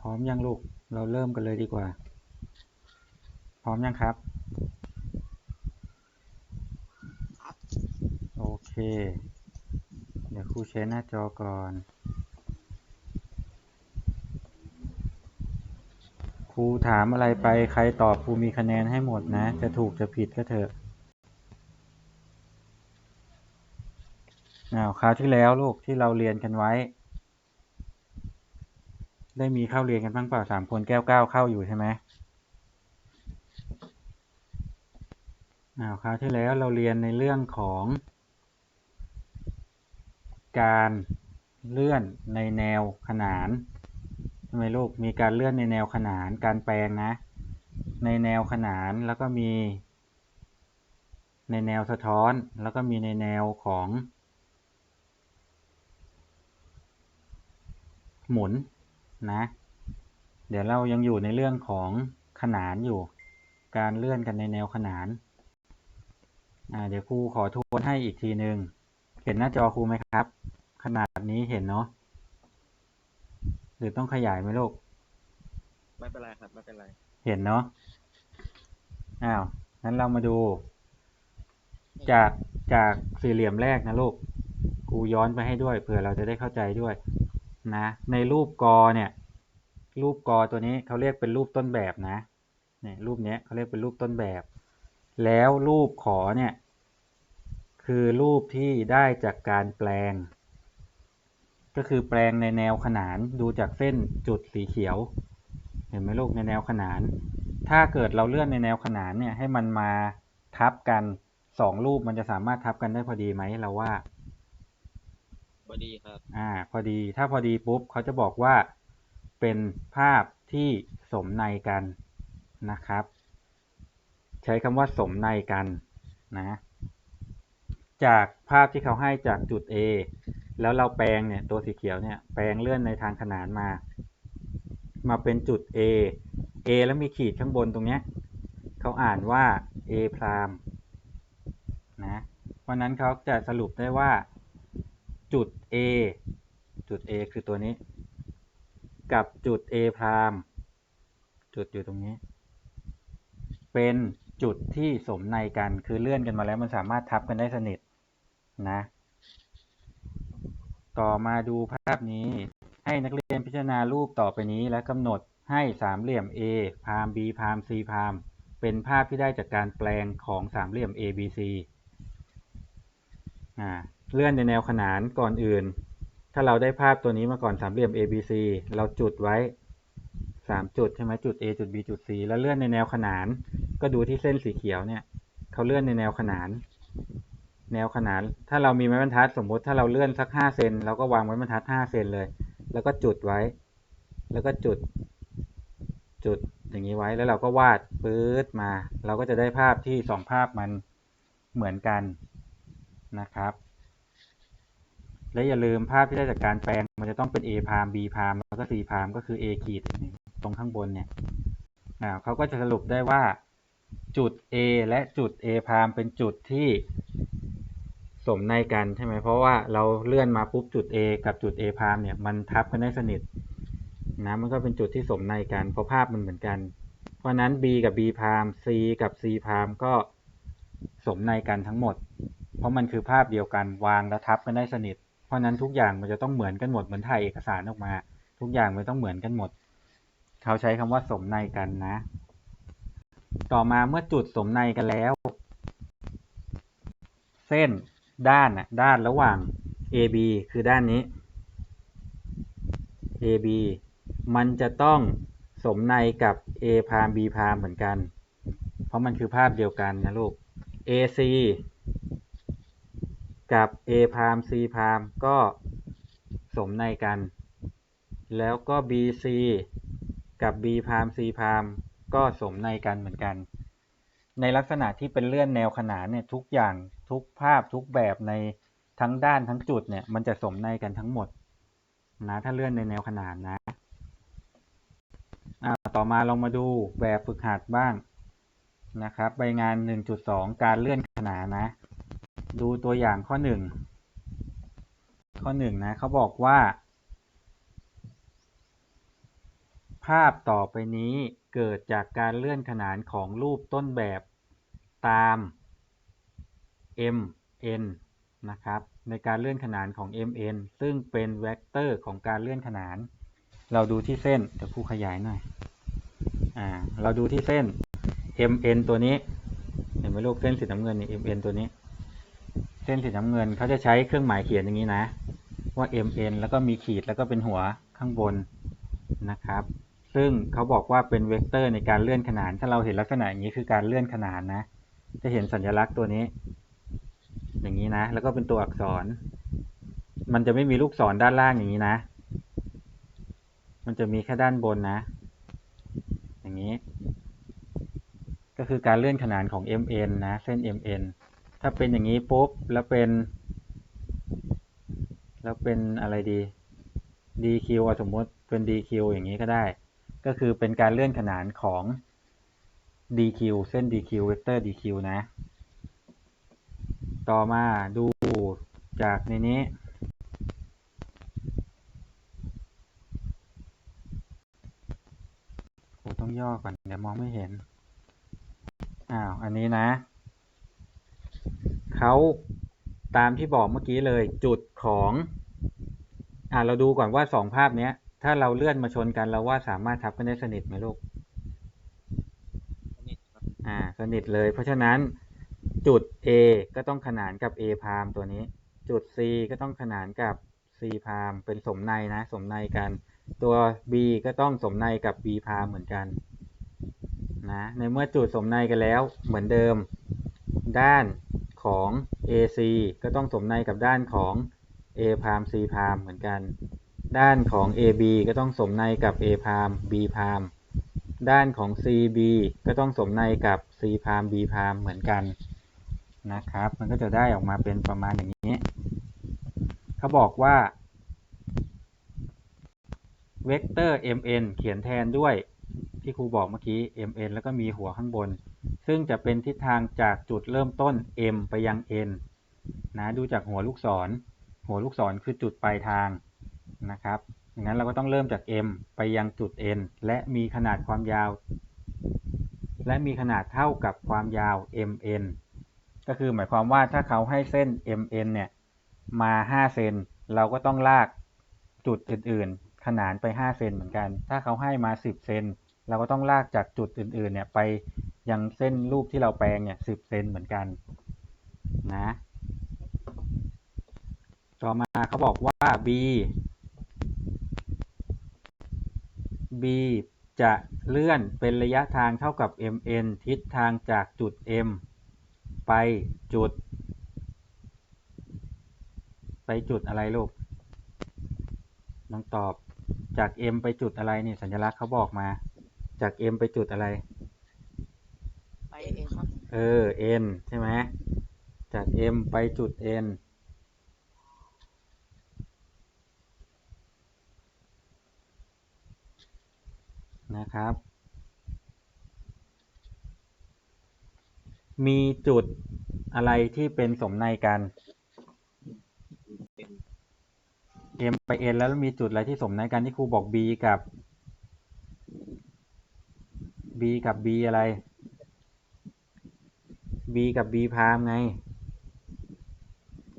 พร้อมยังลูก เราเริ่มกันเลยดีกว่า พร้อมยังครับ โอเค เดี๋ยวครูแชร์หน้าจอก่อน ครูถามอะไรไปใครตอบครูมีคะแนนให้หมดนะ จะถูกจะผิดก็เถอะอ้าวคราวที่แล้วลูกที่เราเรียนกันไว้ ได้มีเข้าเรียนกันบ้างเปล่าสามคนแก้วเก้าเข้าอยู่ใช่ไหมอ้าวคราวที่แล้วเราเรียนในเรื่องของ การเลื่อนในแนวขนานใช่ไมลูกมีการเลื่อนในแนวขนานการแปลงนะ ในแนวขนานแล้วก็มี ในแนวสะท้อนแล้วก็มีในแนวของ หมุน นะ เดี๋ยวเรายังอยู่ในเรื่องของขนานอยู่ การเลื่อนกันในแนวขนานอ่าเดี๋ยวครูขอทวนให้อีกทีหนึ่งเห็นหน้าจอครูไหมครับ ขนาดนี้เห็นเนาะหรือต้องขยายไหมลูก ไม่เป็นไรครับ ไม่เป็นไร เห็นเนาะอ้าวงั้นเรามาดู จากจากสี่เหลี่ยมแรกนะลูกครูย้อนไปให้ด้วยเผื่อเราจะได้เข้าใจด้วย นะในรูปกอเนี่ยรูปกอตัวนี้เขาเรียกเป็นรูปต้นแบบนะเนี่ยรูปเนี้ยเขาเรียกเป็นรูปต้นแบบ แล้วรูปขอเนี่ยคือรูปที่ได้จากการแปลง ก็คือแปลงในแนวขนานดูจากเส้นจุดสีเขียว เห็นไหมลูกในแนวขนาน ถ้าเกิดเราเลื่อนในแนวขนานเนี่ยให้มันมาทับกันสองรูปมันจะสามารถทับกันได้พอดีไหมเราว่า พอดีครับ อ่า พอดี ถ้าพอดีปุ๊บเขาจะบอกว่าเป็นภาพที่สมในกันนะครับ ใช้คำว่าสมในกันนะ จากภาพที่เขาให้จากจุด A แล้วเราแปลงเนี่ยตัวสีเขียวเนี่ยแปลงเลื่อนในทางขนานมา มาเป็นจุด A A แล้วมีขีดข้างบนตรงเนี้ยเขาอ่านว่า A พรามนะ เพราะนั้นเขาจะสรุปได้ว่า จุด A จุด A คือตัวนี้ กับจุด A พรามจุดอยู่ตรงนี้ เป็นจุดที่สมในกันคือเลื่อนกันมาแล้วมันสามารถทับกันได้สนิทนะ ต่อมาดูภาพนี้ให้นักเรียนพิจารณารูปต่อไปนี้และกำหนดให้สามเหลี่ยม A พาม B พาม C พามเป็นภาพที่ได้จากการแปลงของสามเหลี่ยม ABC อ่า เลื่อนในแนวขนานก่อนอื่น ถ้าเราได้ภาพตัวนี้มาก่อนสามเหลี่ยม ABC เราจุดไว้สามจุดใช่ไหมจุด A จุด B จุด C แล้วเลื่อนในแนวขนาน ก็ดูที่เส้นสีเขียวเนี่ยเขาเลื่อนในแนวขนาน แนวขนาน ถ้าเรามีไม้บรรทัดสมมุติถ้าเราเลื่อนสักห้าเซนเราก็วางไม้บรรทัดห้าเซนเลย แล้วก็จุดไว้ แล้วก็จุด จุดอย่างนี้ไว้แล้วเราก็วาดปื๊ดมา เราก็จะได้ภาพที่สองภาพมันเหมือนกันนะครับ และอย่าลืมภาพที่ได้จากการแปลง มันจะต้องเป็น A พาม B พามแล้วก็ C พามก็คือ A ขีดตรงข้างบนเนี่ยเขาก็จะสรุปได้ว่าจุด A และจุด A พามเป็นจุดที่สมในกันใช่ไหมเพราะว่าเราเลื่อนมาปุ๊บจุด A กับจุด A พามเนี่ยมันทับกันได้สนิทนะมันก็เป็นจุดที่สมในกันเพราะภาพมันเหมือนกัน เพราะนั้น B กับ B พาม C กับ C พามก็สมในกันทั้งหมด เพราะมันคือภาพเดียวกันวางแล้วทับกันได้สนิท เพราะนั้นทุกอย่างมันจะต้องเหมือนกันหมดเหมือนถ่ายเอกสารออกมา ทุกอย่างมันต้องเหมือนกันหมด เขาใช้คำว่าสมในกันนะ ต่อมาเมื่อจุดสมในกันแล้ว เส้นด้านน่ะด้านระหว่าง AB คือด้านนี้ AB มันจะต้องสมในกับ A พาม B พามเหมือนกัน เพราะมันคือภาพเดียวกันนะลูก AC กับ A พาม C พามก็สมในกัน แล้วก็ BC กับ B พาม C พามก็สมในกันเหมือนกัน ในลักษณะที่เป็นเลื่อนแนวขนานเนี่ยทุกอย่างทุกภาพทุกแบบในทั้งด้านทั้งจุดเนี่ยมันจะสมในกันทั้งหมดนะถ้าเลื่อนในแนวขนานนะอ่าต่อมาเรามาดูแบบฝึกหัดบ้างนะครับใบงาน 1.2 การเลื่อนขนานนะ ดูตัวอย่างข้อ1ข้อ1นะเขาบอกว่า ภาพต่อไปนี้เกิดจากการเลื่อนขนานของรูปต้นแบบตาม mn นะครับในการเลื่อนขนานของ mn ซึ่งเป็นเวกเตอร์ของการเลื่อนขนาน เราดูที่เส้นเดี๋ยวครูขยายหน่อยอ่าเราดูที่เส้น mn ตัวนี้เห็นไหมลูกเส้นสีน้ำเงินนี่ mn ตัวนี้ ส้นสีน้ำเงินเขาจะใช้เครื่องหมายเขียนอย่างนี้นะ ว่า mn แล้วก็มีขีดแล้วก็เป็นหัวข้างบนนะครับ ซึ่งเขาบอกว่าเป็นเวกเตอร์ในการเลื่อนขนาน ถ้าเราเห็นลักษณะอย่างนี้คือการเลื่อนขนานนะ จะเห็นสัญลักษณ์ตัวนี้ อย่างนี้นะ แล้วก็เป็นตัวอักษร มันจะไม่มีลูกศรด้านล่างอย่างนี้นะ มันจะมีแค่ด้านบนนะ อย่างนี้ ก็คือการเลื่อนขนานของ mn นะ เส้น mn ถ้าเป็นอย่างนี้ปุ๊บแล้วเป็น แล้วเป็นอะไรดี dq อะสมมติเป็น dq อย่างนี้ก็ได้ ก็คือเป็นการเลื่อนขนานของ dq เส้น dq เวกเตอร์ dq นะ ต่อมาดูจากในนี้ โอ้ต้องย่อก่อนเดี๋ยวมองไม่เห็น อ้าว อันนี้นะ เขาตามที่บอกเมื่อกี้เลยจุดของอ่าเราดูก่อนว่าสองภาพเนี้ย ถ้าเราเลื่อนมาชนกันเราว่าสามารถทับกันได้สนิทไหมลูกอันนี้ครับอ่า สนิทเลย เพราะฉะนั้นจุด A ก็ต้องขนานกับ A พามตัวนี้ จุด C ก็ต้องขนานกับ C พามเป็นสมในนะ สมในกัน ตัว B ก็ต้องสมในกับ B พามเหมือนกันนะในเมื่อจุดสมในกันแล้วเหมือนเดิม ด้าน ของ AC ก็ต้องสมในกับด้านของ A พาม C พามเหมือนกัน ด้านของ AB ก็ต้องสมในกับ A พาม B พามด้านของ CB ก็ต้องสมในกับ C พาม B พามเหมือนกันนะครับ มันก็จะได้ออกมาเป็นประมาณอย่างนี้ เขาบอกว่า เวกเตอร์ mn เขียนแทนด้วยที่ครูบอกเมื่อกี้ mn แล้วก็มีหัวข้างบน ซึ่งจะเป็นทิศทางจากจุดเริ่มต้น m ไปยัง n นะดูจากหัวลูกศร หัวลูกศรคือจุดปลายทางนะครับดังนั้นเราก็ต้องเริ่มจาก m ไปยังจุด n และมีขนาดความยาว และมีขนาดเท่ากับความยาว mn ก็คือหมายความว่าถ้าเขาให้เส้น mn เนี่ยมา 5 เซนเราก็ต้องลากจุดอื่น ขนานไป 5 เซนเหมือนกัน ถ้าเขาให้มา 10 เซน เราก็ต้องลากจากจุดอื่นๆ เนี่ยไปยังเส้นรูปที่เราแปลงเนี่ย10เซนเหมือนกันนะ ต่อมาเขาบอกว่า b b จะเลื่อนเป็นระยะทางเท่ากับ mn ทิศทางจากจุด m ไปจุด ไปจุดอะไรลูกน้องตอบ จาก m ไปจุดอะไรนี่สัญลักษณ์เขาบอกมา จาก m ไปจุดอะไร ไปเองครับ เออ n ใช่ไหมจาก m ไปจุด n นะครับ มีจุดอะไรที่เป็นสมในกันเป็น m ไป n แล้วมีจุดอะไรที่สมในกันที่ครูบอก b กับ b กับ b อะไร b กับ b พามไง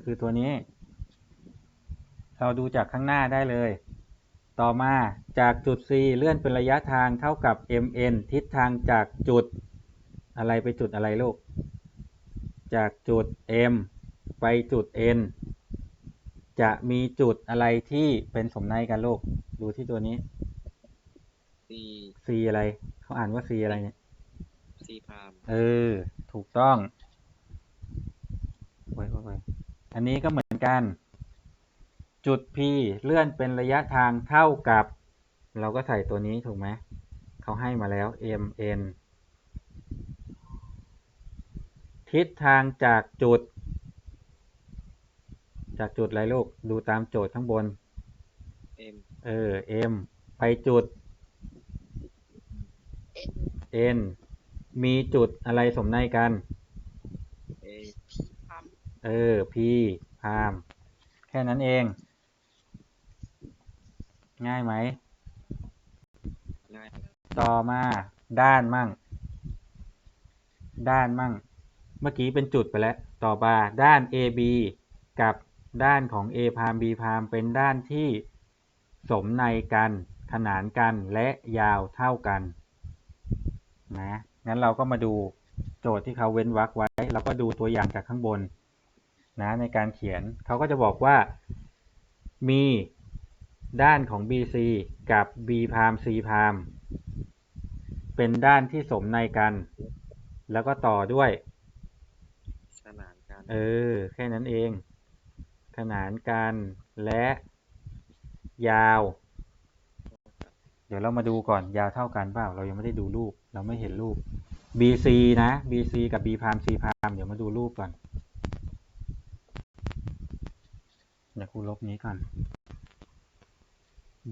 คือตัวนี้ เราดูจากข้างหน้าได้เลย ต่อมาจากจุด C เลื่อนเป็นระยะทางเท่ากับ mn ทิศทางจากจุดอะไรไปจุดอะไรลูก จากจุด m ไปจุด n จะมีจุดอะไรที่เป็นสมในกันลูกดูที่ตัวนี้ซี C อะไร เขาอ่านว่า C อะไรเนี่ยซีพามเออ ถูกต้องไว้ไว้ไว้อันนี้ก็เหมือนกัน จุด P เลื่อนเป็นระยะทางเท่ากับ เราก็ใส่ตัวนี้ถูกไหม เขาให้มาแล้ว mn ทิศทางจากจุด จากจุดอะไรลูก ดูตามโจทย์ข้างบนเอ็มเออ m ไปจุดเอ็น n มีจุดอะไรสมในกันเอพีพามเออ p พามแค่นั้นเอง ง่ายไหม ง่ายต่อมาด้านมั่ง ด้านมั่ง เมื่อกี้เป็นจุดไปแล้ว ต่อมาด้าน AB กับ ด้านของ A พาม B พามเป็นด้านที่สมในกัน ขนานกันและยาวเท่ากันนะงั้นเราก็มาดูโจทย์ที่เขาเว้นวรรคไว้ เราก็ดูตัวอย่างจากข้างบนนะในการเขียนเขาก็จะบอกว่ามีด้านของ BC กับ B พาม C พามเป็นด้านที่สมในกัน แล้วก็ต่อด้วย ขนานกัน เออ แค่นั้นเอง ขนานกันและยาว เดี๋ยวเรามาดูก่อนยาวเท่ากันเปล่า เรายังไม่ได้ดูรูป เราไม่เห็นรูป BC นะ BC กับ B พาม C พามเดี๋ยวมาดูรูปก่อนเดี๋ยวครูลบนี้ก่อน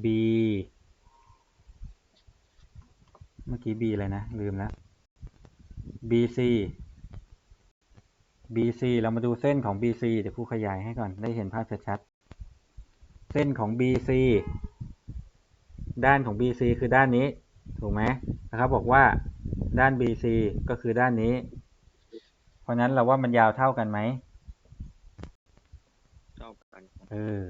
B เมื่อกี้ B อะไรนะ ลืมแล้ว BC BC เรามาดูเส้นของ BC เดี๋ยวครูขยายให้ก่อนได้เห็นภาพชัดๆเส้นของ BC ด้านของ BC คือด้านนี้ ถูกไหมนะครับ บอกว่าด้าน BC ก็คือด้านนี้ เพราะนั้นเราว่ามันยาวเท่ากันไหมเท่ากันครับเออ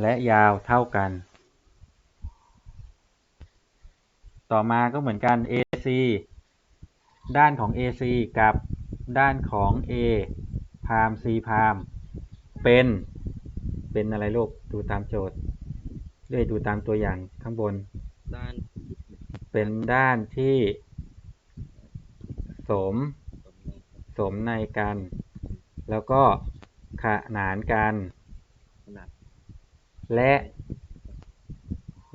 และยาวเท่ากัน ต่อมาก็เหมือนกัน AC ด้านของ AC กับด้านของ A พาม C พาม เป็น เป็นอะไรลูก ดูตามโจทย์ด้วยดูตามตัวอย่างข้างบน ด้าน เป็นด้านที่ สม สมในสมในกัน แล้วก็ขนานกันขนาดและ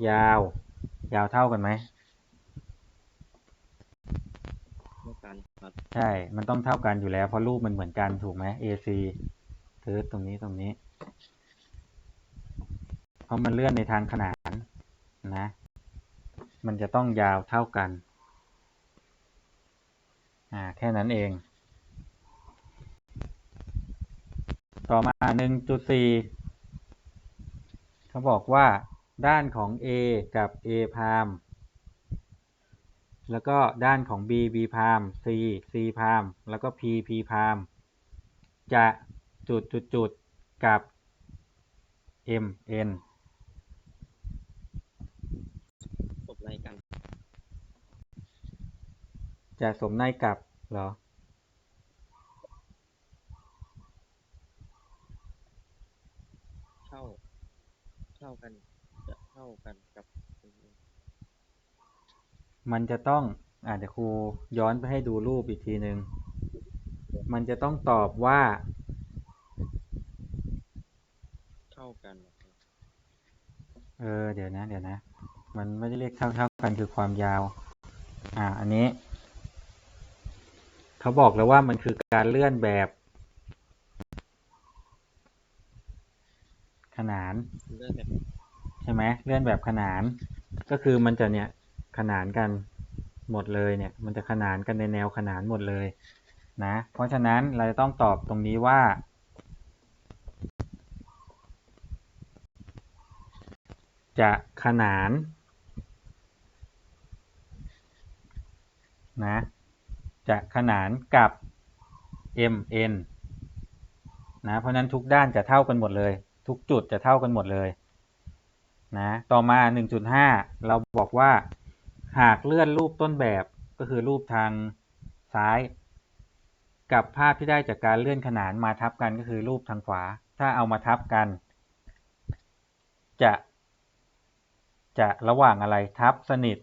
ยาว ยาวเท่ากันไหม เท่า กันครับ ใช่ มันต้องเท่ากันอยู่แล้วเพราะรูปมันเหมือนกันถูกไหม AC เทิร์ดตรงนี้ตรงนี้ เพราะมันเลื่อนในทางขนานนะ มันจะต้องยาวเท่ากัน อ่า แค่นั้นเอง ต่อมา1.4เขาบอกว่าด้านของ A กับ A พาม แล้วก็ด้านของ B B พาม C C พาม แล้วก็ P P พามจะจุดจุดจุดกับ M N สมในกัน จะสมในกับเหรอ เท่า เท่ากัน จะเท่ากันกับ มันจะต้องอ่าเดี๋ยวครูย้อนไปให้ดูรูปอีกทีหนึ่งมันจะต้องตอบว่า เท่ากันนะครับเออ เดี๋ยวนะ เดี๋ยวนะ มันไม่ได้เรียกเท่าเท่ากันคือความยาว อ่า อันนี้ เขาบอกแล้วว่ามันคือการเลื่อนแบบ ขนาน เลื่อนแบบ ใช่ไหมเลื่อนแบบขนาน ก็คือมันจะเนี่ย ขนานกันหมดเลยเนี่ย มันจะขนานกันในแนวขนานหมดเลยนะ เพราะฉะนั้นเราจะต้องตอบตรงนี้ว่า จะขนานนะจะขนานกับ mn นะเพราะนั้นทุกด้านจะเท่ากันหมดเลย ทุกจุดจะเท่ากันหมดเลยนะต่อมา 1.5 เราบอกว่า หากเลื่อนรูปต้นแบบก็คือรูปทางซ้าย กับภาพที่ได้จากการเลื่อนขนานมาทับกันก็คือรูปทางขวา ถ้าเอามาทับกัน จะ จะระหว่างอะไรทับสนิท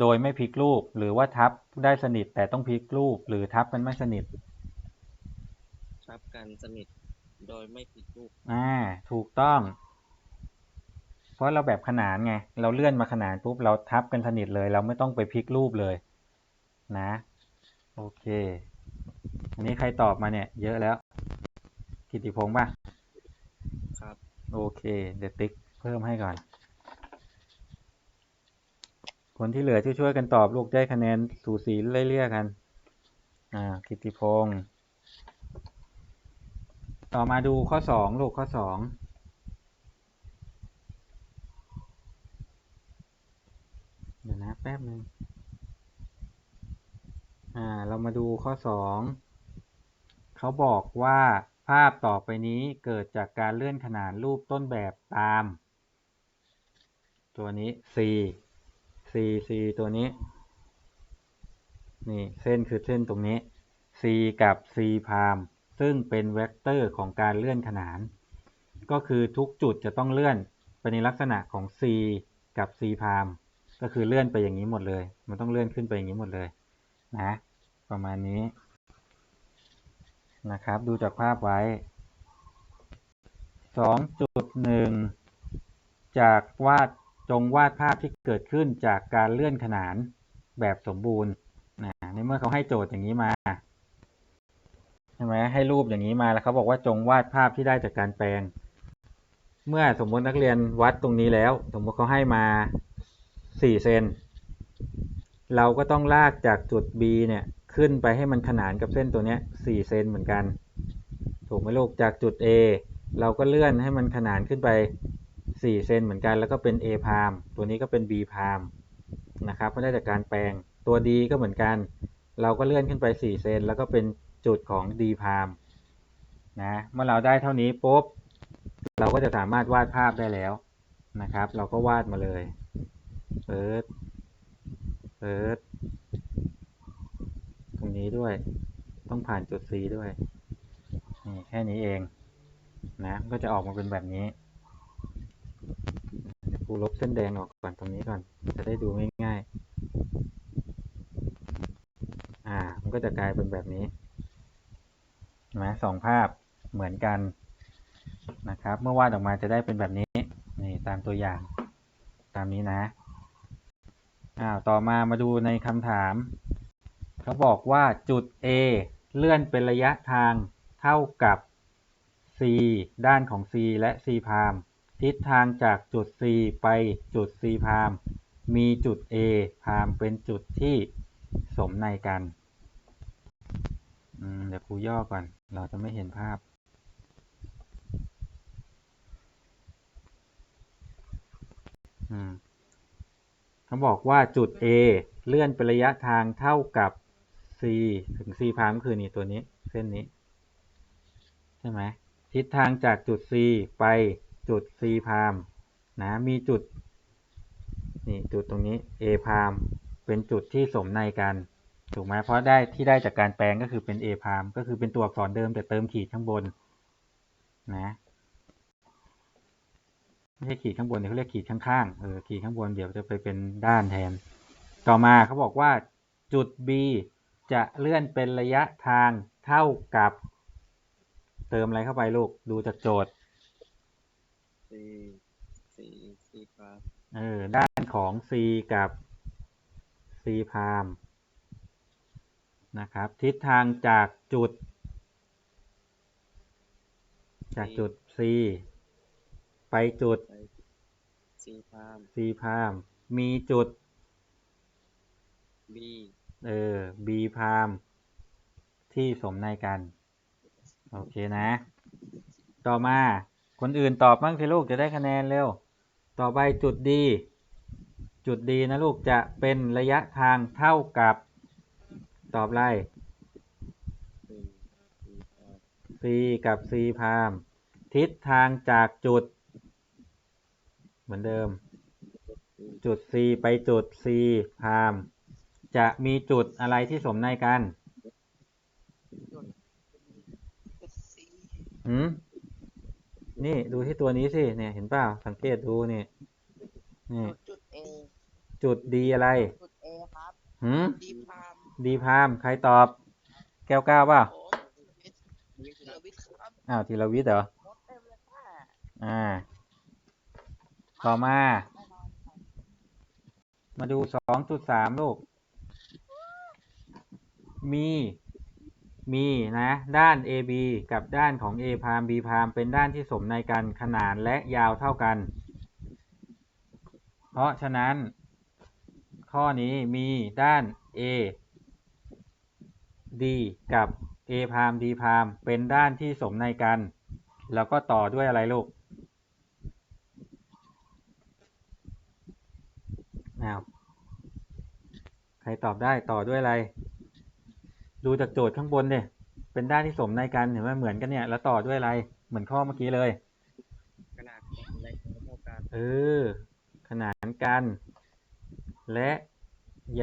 โดยไม่พลิกรูปหรือว่าทับได้สนิทแต่ต้องพลิกรูป หรือทับกันไม่สนิท ทับกันสนิทโดยไม่ผิดรูปอ่าถูกต้องเพ ราะเราแบบขนานไง เราเลื่อนมาขนานปุ๊บเราทับกันสนิทเลย เราไม่ต้องไปพลิกรูปเลยนะโอเค อันนี้ใครตอบมาเนี่ย เยอะแล้ว กิติพงษ์ป่ะครับโอเคเดี๋ยวติ๊กเพิ่มให้ก่อน คนที่เหลือช่วยๆกันตอบลูกได้คะแนนสูสีเรื่อยๆกันอ่ากิติพงษ์ต่อมาดูข้อสองลูกข้อสอง เดี๋ยวนะแป๊บหนึ่งอ่า เรามาดูข้อสองเขาบอกว่าภาพต่อไปนี้เกิดจากการเลื่อนขนานรูปต้นแบบตาม ตัวนี้ c c c ตัวนี้ นี่ เส้นคือเส้นตรงนี้ c กับ c พามซึ่งเป็นเวกเตอร์ของการเลื่อนขนาน ก็คือทุกจุดจะต้องเลื่อนไปในลักษณะของ c กับ c พาม ก็คือเลื่อนไปอย่างนี้หมดเลย มันต้องเลื่อนขึ้นไปอย่างนี้หมดเลยนะ ประมาณนี้นะครับ ดูจากภาพไว้ 2.1 จากวาดจงวาดภาพที่เกิดขึ้นจากการเลื่อนขนานแบบสมบูรณ์นะในเมื่อเขาให้โจทย์อย่างนี้มาใช่ไหมให้รูปอย่างนี้มาแล้วเขาบอกว่าจงวาดภาพที่ได้จากการแปลง เมื่อสมมตินักเรียนวัดตรงนี้แล้ว สมมติเขาให้มา 4เซนเราก็ต้องลากจากจุด B เนี่ยขึ้นไปให้มันขนานกับเส้นตัวเนี้ย4เซนเหมือนกัน ถูกไหมลูกจากจุด A เราก็เลื่อนให้มันขนานขึ้นไป 4 เซนเหมือนกันแล้วก็เป็น A พามตัวนี้ก็เป็น B พามนะครับไม่ได้จากการแปลงตัว D ก็เหมือนกัน เราก็เลื่อนขึ้นไป 4 เซนแล้วก็เป็นจุดของ D พามนะเมื่อเราได้เท่านี้ปุ๊บเราก็จะสามารถวาดภาพได้แล้วนะครับ เราก็วาดมาเลย เปิดเปิดตรงนี้ด้วย ต้องผ่านจุด C ด้วย นี่แค่นี้เอง นะมันก็จะออกมาเป็นแบบนี้เดี๋ยวครูลบเส้นแดงออกก่อนตรงนี้ก่อน จะได้ดูง่ายๆ อ่า มันก็จะกลายเป็นแบบนี้นะสองภาพเหมือนกันนะครับ เมื่อวาดออกมาจะได้เป็นแบบนี้ นี่ตามตัวอย่าง ตามนี้นะ อ้าวต่อมามาดูในคำถามเขาบอกว่าจุด A เลื่อนเป็นระยะทางเท่ากับ c ด้านของ c และ c พามทิศทางจากจุด c ไปจุด c พามมีจุด A พามเป็นจุดที่สมในกันอืมเดี๋ยวครูย่อก่อน เราจะไม่เห็นภาพ อืม เขาบอกว่าจุด A เลื่อนเป็นระยะทางเท่ากับ c ถึง c พามก็คือนี่ตัวนี้เส้นนี้ ใช่ไหมทิศทางจากจุด c ไปจุด c พามนะมีจุดนี่จุดตรงนี้ a พามเป็นจุดที่สมในกันถูกไหมเพราะได้ที่ได้จากการแปลงก็คือเป็น a พามก็คือเป็นตัวอักษรเดิมแต่เติมขีดข้างบนนะ ไม่ใช่ขีดข้างบนเนี่ยเขาเรียกขีดข้างๆเออขีดข้างบนเดี๋ยวจะไปเป็นด้านแทน ต่อมาเขาบอกว่าจุด B จะเลื่อนเป็นระยะทางเท่ากับ เติมอะไรเข้าไปลูกดูจากโจทย์ C C C พามเออด้านของ C กับ C พามนะครับ ทิศทางจากจุด จากจุด C ไปจุดไป C พาม C พาม มีจุด B เออ B พามที่สมในกัน โอเคนะ ต่อมาคนอื่นตอบบ้างสิลูกจะได้คะแนนเร็ว ต่อไปจุด D จุด D นะลูกจะเป็นระยะทางเท่ากับ ตอบอะไร C C พาม C กับ C พาม ทิศทางจากจุดเห มือนเดิม จุด C ไปจุด C พามจะมีจุดอะไรที่สมในกันจุดสีหืมนี่ดูที่ตัวนี้สิเนี่ยเห็นเปล่าสังเกตดูนี่นี่จุด A จุด D อะไร จุด A ครับหืมดีพาม D พามใครตอบ แก้วก้าวเปล่าผมวิทย์วิทเดย์วิดครับอ้าวธีรวิทย์เหรอรถเต็มเลยค่ะอ่า ต่อมา มาดูสองจุดสามลูก มี มีนะ ด้าน AB กับด้านของ A พาม B พามเป็นด้านที่สมในกันขนานและยาวเท่ากัน เพราะฉะนั้น ข้อนี้มีด้าน A D กับ A พาม D พามเป็นด้านที่สมในกัน แล้วก็ต่อด้วยอะไรลูก อ้าวใครตอบได้ต่อด้วยอะไร ดูจากโจทย์ข้างบนเนี่ยเป็นด้านที่สมในกันเห็นไหมเหมือนกันเนี่ย แล้วต่อด้วยอะไร เหมือนข้อเมื่อกี้เลยขนาดของแรงเท่ากันเออ ขนานกัน และ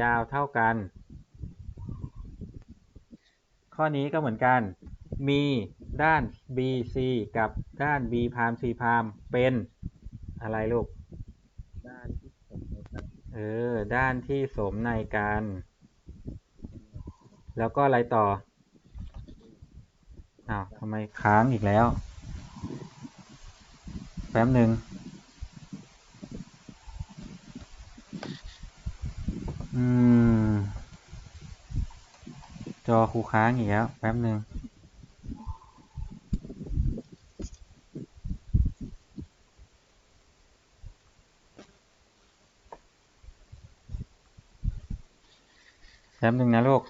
ยาวเท่ากัน ข้อนี้ก็เหมือนกัน มีด้าน BC กับด้าน B พาม C พามเป็นอะไรลูก ด้านที่ผมในกันเออ ด้านที่สมในกัน แล้วก็อะไรต่อ อ้าวทำไมค้างอีกแล้ว แป๊บหนึ่งอืม จอครูค้างอีกแล้ว แป๊บหนึ่ง แป๊บหนึ่งนะลูก